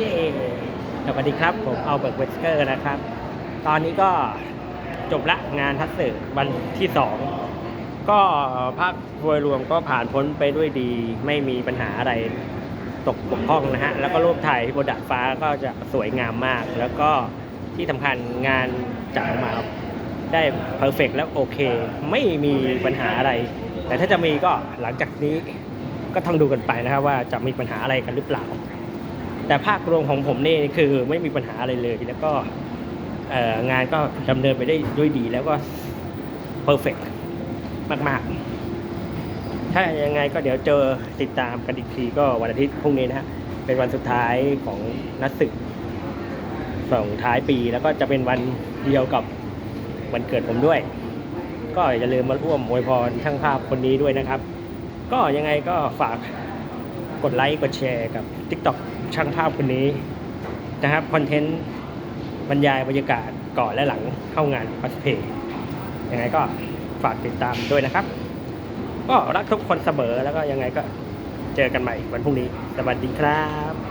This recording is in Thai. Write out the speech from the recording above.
เย้สวัสดีครับ ผมเอาเบิร์กเวสเกอร์นะครับ ตอนนี้ก็จบละงานทัศน์วันที่สองก็ภาพโดยรวมก็ผ่านพ้นไปด้วยดี ไม่มีปัญหาอะไรตกบกพร่องนะฮะ แล้วก็รูปถ่ายบนดาดฟ้าก็จะสวยงามมาก แล้วก็ที่สำคัญงานจัดออกมาได้เพอร์เฟกแล้วโอเค ไม่มีปัญหาอะไร แต่ถ้าจะมีก็หลังจากนี้ก็ต้องดูกันไปนะครับว่าจะมีปัญหาอะไรกันหรือเปล่า แต่ภาพรวมของผมนี่คือไม่มีปัญหาอะไรเลย แล้วก็งานก็ดำเนินไปได้ด้วยดีแล้วก็เพอร์เฟกมาก ๆ ถ้ายังไงก็เดี๋ยวเจอติดตามกันอีกทีก็วันอาทิตย์พรุ่งนี้นะฮะเป็นวันสุดท้ายของนัดศึกส่งท้ายปีแล้วก็จะเป็นวันเดียวกับวันเกิดผมด้วย ก็อย่าลืมมาร่วมอวยพรช่างภาพคนนี้ด้วยนะครับ ก็ยังไงก็ฝาก กดไลค์กดแชร์กับ TikTok ช่างภาพคนนี้นะครับคอนเทนต์บรรยายบรรยากาศก่อนและหลังเข้างานคอสเพย์ยังไงก็ฝากติดตามด้วยนะครับ ก็รักทุกคนเสมอแล้วก็ยังไงก็เจอกันใหม่วันพรุ่งนี้ สวัสดีครับ